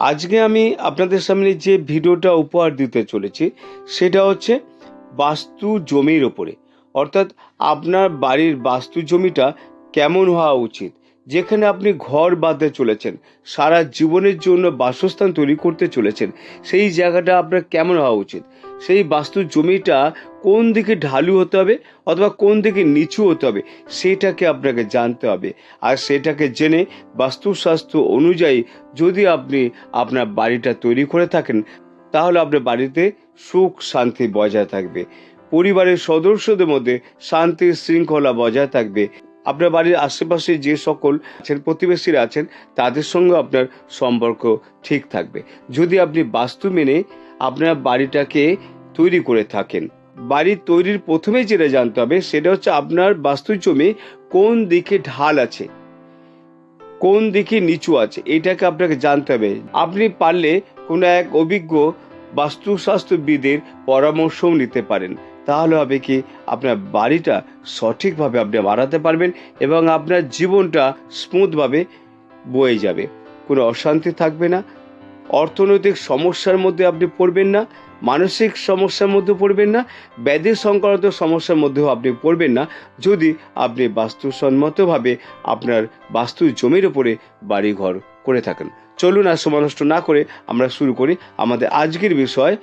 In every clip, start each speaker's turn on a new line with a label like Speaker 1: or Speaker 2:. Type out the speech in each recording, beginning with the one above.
Speaker 1: আজকে আমি আপনাদের সামনে যে ভিডিওটা উপহার দিতে চলেছি, সেটা হচ্ছে বাস্তু জমির ওপরে। অর্থাৎ আপনার বাড়ির বাস্তু জমিটা কেমন হওয়া উচিত? যেখানে আপনি ঘর বাঁধতে চলেছেন, সারা জীবনের জন্য বাসস্থান তৈরি করতে চলেছেন, সেই জায়গাটা আপনার কেমন হওয়া উচিত? সেই বাস্তু জমিটা কোন দিকে ঢালু হতে হবে অথবা কোন দিকে নিচু হতে হবে, সেটাকে আপনাকে জানতে হবে। আর সেটাকে জেনে বাস্তুশাস্ত্র অনুযায়ী যদি আপনি আপনার বাড়িটা তৈরি করে থাকেন, তাহলে আপনার বাড়িতে সুখ শান্তি বজায় থাকবে। পরিবারের সদস্যদের মধ্যে শান্তি শৃঙ্খলা বজায় থাকবে। আপনার বাড়ির আশেপাশে যে সকল আছেন, প্রতিবেশীরা আছেন, তাদের সঙ্গে আপনার সম্পর্ক ঠিক থাকবে। যদি আপনি বাস্তু মেনে আপনার বাড়িটাকে তৈরি করে থাকেন। বাড়ি তৈরির প্রথমে যেটা জানতে হবে, সেটা হচ্ছে আপনার বাস্তু জমি কোন দিকে ঢাল আছে, কোন দিকে নিচু আছে, এটাকে আপনাকে জানতে হবে। আপনি পারলে কোনো এক অভিজ্ঞ বাস্তুশাস্ত্রবিদের পরামর্শও নিতে পারেন। তাহলে হবে কি আপনার বাড়িটা সঠিকভাবে আপনি বাড়াতে পারবেন এবং আপনার জীবনটা স্মুথভাবে বয়ে যাবে। কোনো অশান্তি থাকবে না। অর্থনৈতিক সমস্যার মধ্যে আপনি পড়বেন না, মানসিক সমস্যার মধ্যে পড়বেন না, ব্যাধি সংক্রান্ত সমস্যার মধ্যেও আপনি পড়বেন না যদি আপনি বাস্তুসম্মতভাবে আপনার বাস্তু জমির উপরে বাড়িঘর করে থাকেন। চলুন আর সময় নষ্ট না করে আমরা শুরু করি আমাদের আজকের বিষয়,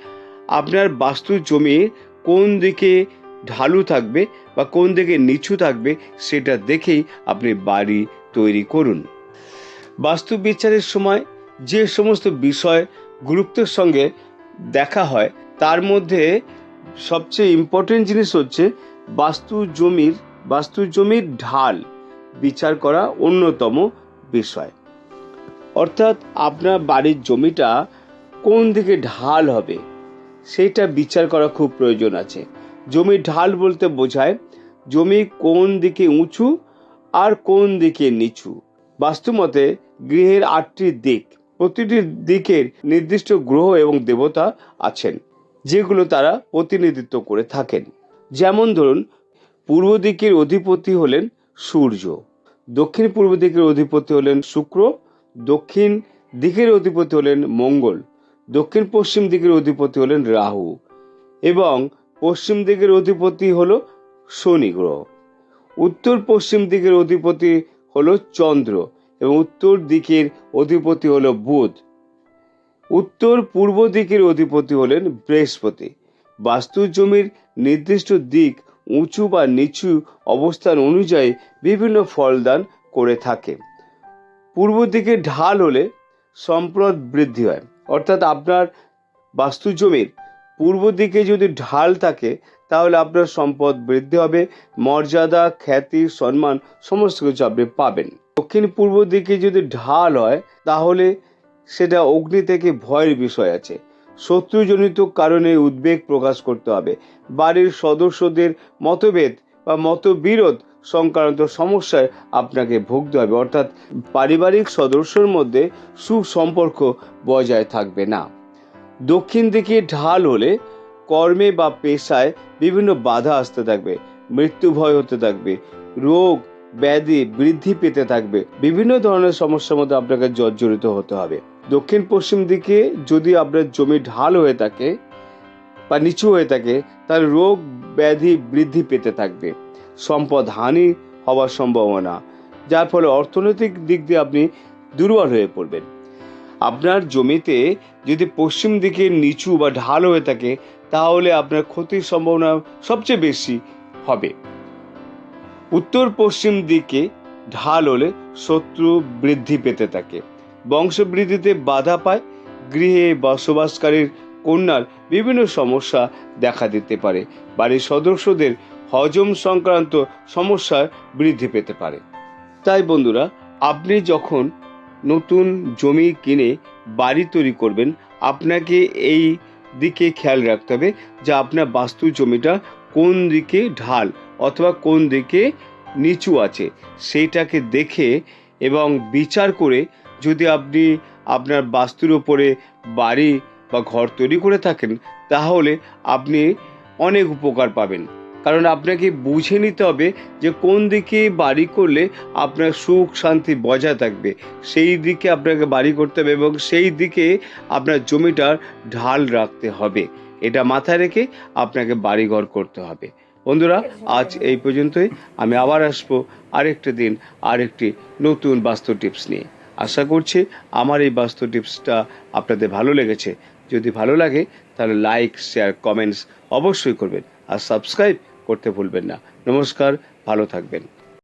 Speaker 1: আপনার বাস্তু জমি কোন দিকে ঢালু থাকবে বা কোন দিকে নিচু থাকবে সেটা দেখেই আপনি বাড়ি তৈরি করুন। বাস্তু বিচারের সময় যে সমস্ত বিষয় গুরুত্বের সঙ্গে দেখা হয়, তার মধ্যে সবচেয়ে ইম্পর্টেন্ট জিনিস হচ্ছে বাস্তু জমির বাস্তু জমির ঢাল বিচার করা অন্যতম বিষয়। অর্থাৎ আপনার বাড়ির জমিটা কোন দিকে ঢাল হবে? সেইটা বিচার করা খুব প্রয়োজন আছে। জমির ঢাল বলতে বোঝায় জমি কোন দিকে উঁচু আর কোন দিকে নিচু। বাস্তুমতে গৃহের আটটি দিক, প্রতিটি দিকের নির্দিষ্ট গ্রহ এবং দেবতা আছেন, যেগুলো তারা প্রতিনিধিত্ব করে থাকেন। যেমন ধরুন, পূর্ব দিকের অধিপতি হলেন সূর্য, দক্ষিণ পূর্ব দিকের অধিপতি হলেন শুক্র, দক্ষিণ দিকের অধিপতি হলেন মঙ্গল দক্ষিণ পশ্চিম দিকের অধিপতি হলেন রাহু এবং পশ্চিম দিকের অধিপতি হল শনি গ্রহ। উত্তর পশ্চিম দিকের অধিপতি হল চন্দ্র এবং উত্তর দিকের অধিপতি হল বুধ। উত্তর পূর্ব দিকের অধিপতি হলেন বৃহস্পতি। বাস্তু জমির নির্দিষ্ট দিক উঁচু বা নিচু অবস্থান অনুযায়ী বিভিন্ন ফলদান করে থাকে। পূর্ব দিকে ঢাল হলে সম্পদ বৃদ্ধি হয়। অর্থাৎ আপনার বাস্তু জমির পূর্ব দিকে যদি ঢাল থাকে, তাহলে আপনার সম্পদ বৃদ্ধি হবে, মর্যাদা, খ্যাতি, সম্মান, সমস্ত কিছু আপনি পাবেন। দক্ষিণ পূর্ব দিকে যদি ঢাল হয়, তাহলে সেটা অগ্নি থেকে ভয়ের বিষয় আছে। শত্রুজনিত কারণে উদ্বেগ প্রকাশ করতে হবে। বাড়ির সদস্যদের মতভেদ বা মতবিরোধ সংক্রান্ত সমস্যায় আপনাকে ভুগতে হবে। অর্থাৎ পারিবারিক সদস্যর মধ্যে সুসম্পর্ক বজায় থাকবে না। দক্ষিণ দিকে ঢাল হলে কর্মে বা পেশায় বিভিন্ন বাধা আসতে থাকবে, মৃত্যু ভয় হতে থাকবে, রোগ ব্যাধি বৃদ্ধি পেতে থাকবে, বিভিন্ন ধরনের সমস্যার মধ্যে আপনাকে জর্জরিত হতে হবে। দক্ষিণ পশ্চিম দিকে যদি আপনার জমি ঢাল হয়ে থাকে বা নিচু হয়ে থাকে তাহলে রোগ ব্যাধি বৃদ্ধি পেতে থাকবে। সম্পদ হানি হওয়ার সম্ভাবনা, যার ফলে অর্থনৈতিক দিক দিয়ে আপনি দুর্বল হয়ে পড়বেন। আপনার জমিতে যদি পশ্চিম দিকে নিচু বা ঢাল হয়ে থাকে, তাহলে আপনার ক্ষতির সম্ভাবনা সবচেয়ে বেশি হবে। উত্তর পশ্চিম দিকে ঢাল হলে শত্রু বৃদ্ধি পেতে থাকে। বংশবৃদ্ধিতে বাধা পায়, গৃহে বসবাসকারীর কন্যার বিভিন্ন সমস্যা দেখা দিতে পারে। বাড়ির সদস্যদের হজম সংক্রান্ত সমস্যার বৃদ্ধি পেতে পারে। তাই বন্ধুরা, আপনি যখন নতুন জমি কিনে বাড়ি তৈরি করবেন, আপনাকে এই দিকে খেয়াল রাখতে হবে যে আপনার বাস্তু জমিটা কোন দিকে ঢাল অথবা কোন দিকে নিচু আছে, সেইটাকে দেখে এবং বিচার করে যদি আপনি আপনার বাস্তুর ওপরে বাড়ি বা ঘর তৈরি করে থাকেন, তাহলে আপনি অনেক উপকার পাবেন। কারণ আপনাকে বুঝে নিতে হবে যে কোন দিকে বাড়ি করলে আপনার সুখ শান্তি বজায় থাকবে। সেই দিকে আপনাকে বাড়ি করতে হবে এবং সেই দিকে আপনার জমিটার ঢাল রাখতে হবে। এটা মাথায় রেখে আপনাকে বাড়িঘর করতে হবে। বন্ধুরা, আজ এই পর্যন্তই। আমি আবার আসব আরেকটা দিন, আরেকটি নতুন বাস্তু টিপস নিয়ে। আশা করছি আমার এই বাস্তু টিপসটা আপনাদের ভালো লেগেছে। যদি ভালো লাগে, তাহলে লাইক, শেয়ার, কমেন্টস অবশ্যই করবেন। আর সাবস্ক্রাইব করতে ভুলবেন না। নমস্কার ভালো থাকবেন।